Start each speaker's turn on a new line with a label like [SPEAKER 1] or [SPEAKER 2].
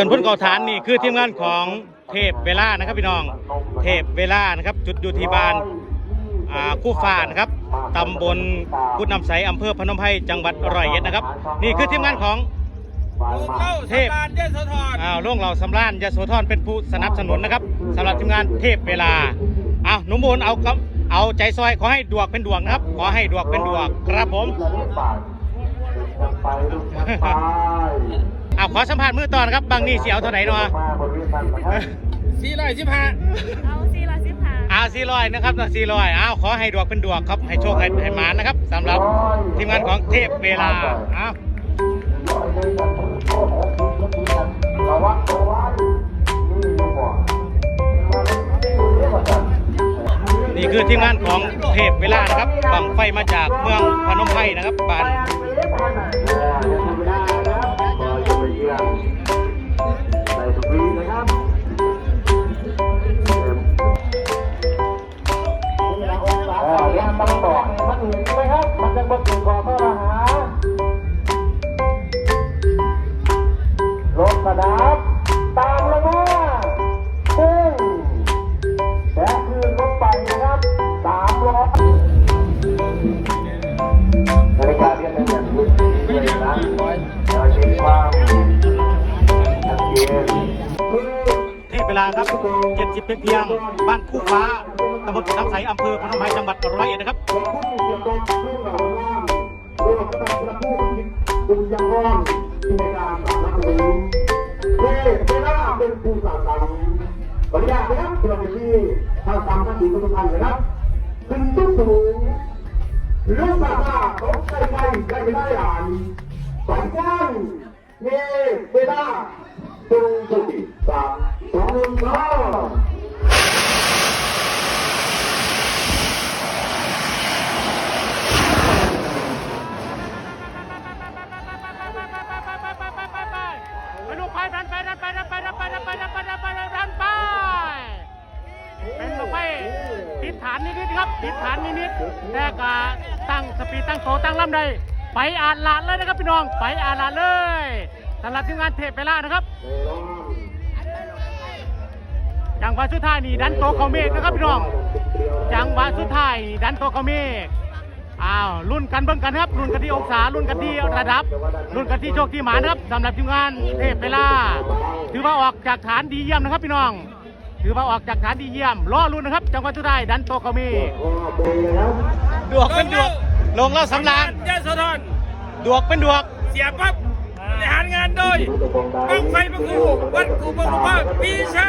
[SPEAKER 1] ต้นพุนเก่าฐานนี่คือทีมงานของเทพเวลานะครับพี่น้อง เทพเวลานะครับ จุดอยู่ที่บ้านคู่ฟ้านะครับตำบลกุดนำใสอำเภอพนมไพรจังหวัดร้อยเอ็ดนะครับ นี่คือทีมงานของ
[SPEAKER 2] เข้า
[SPEAKER 1] เทพ
[SPEAKER 2] สโสธร
[SPEAKER 1] อ้าวล่วงเราสำรานยโสธรเป็นผู้สนับสนุนนะครับสำหรับทีมงานเทพเวลาอ้าวหนุ่มโมนเอากับเอาใจซอยขอให้ดวกเป็นดวงนะครับ ขอให้ดวกเป็นดวงครับผม
[SPEAKER 3] ไปลูกไป
[SPEAKER 1] อ้าวขอสัมภาษณ์มือต่อนะครับบางนี่เสียวเท่าไหร่เนาะ
[SPEAKER 3] มาบริเวณนั้นนะครับ
[SPEAKER 2] สี่ร้อยสิบห้า
[SPEAKER 4] เอาสี่ร้อยสิบห้า
[SPEAKER 1] อ้าวสี่ร้อยนะครับสี่ร้อยอ้าวขอให้ดวกเป็นดวงครับให้โชคให้ให้หมานนะครับสำหรับทีมงานของเทพเวลาอ้าว
[SPEAKER 3] ระวังตัวไว้นี่อยู่บ่
[SPEAKER 1] นี่คือทีมงานของเทพเวลานะครับบังไฟมาจากเมืองพนมไพรนะครับบ้าน
[SPEAKER 3] บมันจะมาถึงขอข้อหารถกระดับ ตามลงมาซึ่งแค่คืนรถไปนะครับสามล้อนาฬิกาเรียนในอย่างนี้เลยนะเราช็คความชัดเจน
[SPEAKER 1] เทพเวลาครับ 70เพียงเพียง บ้านคู่ฟ้าตำบลน้ำใสอำเภอพนมไพรจังหวัดร้อยเอ็ดนะครับ
[SPEAKER 3] ต้องประพูดคิดดุลยภาพในการสำนักนี้เล่เวลาเป็นผู้สาวสาวบริยาครับเรมีคทางตามภาษีทุกท่านนะครับขึ้งลูกสาวต้อใช้ไม้ได้ไม่ได้หลานสองก้อนเย่เวลาตรงจุด
[SPEAKER 1] ไปลูกไปดันไปดันไปดันไปดันไปดันไปดันไปดันไปดันไปเป็นลูกไปติดฐานนิดๆครับติดฐานนิดๆแต่ก็ตั้งสปีดตั้งโตตั้งลำได้ไปอาลาเลยนะครับพี่น้องไปอาลาเลยสำหรับทีมงานเทพเวลานะครับจังหวะสุดท้ายนี่ดันโตเขาเมฆนะครับพี่น้องจังหวะสุดท้ายดันโตเขาเมฆ อ้าวรุ่นกันเบิ่งกันครับรุ่นกันที่องศารุ่นกันที่ระดับ รุ่นกันที่โชคที่หมานะครับสำหรับทีมงานเทพเวลา ถือว่าออกจากฐานดีเยี่ยมนะครับพี่น้อง ถือว่าออกจากฐานดีเยี่ยมรอรุ่นนะครับ จังหวะสุดท้ายดันโตเขาเมฆดวกเป็นดวกลงแล้วสำราน
[SPEAKER 2] เยโสธร
[SPEAKER 1] ดวกเป็นดวก
[SPEAKER 2] เสียปั๊บบริหารงานโดยบังไฟประกูวัดกูบังภาคปีชา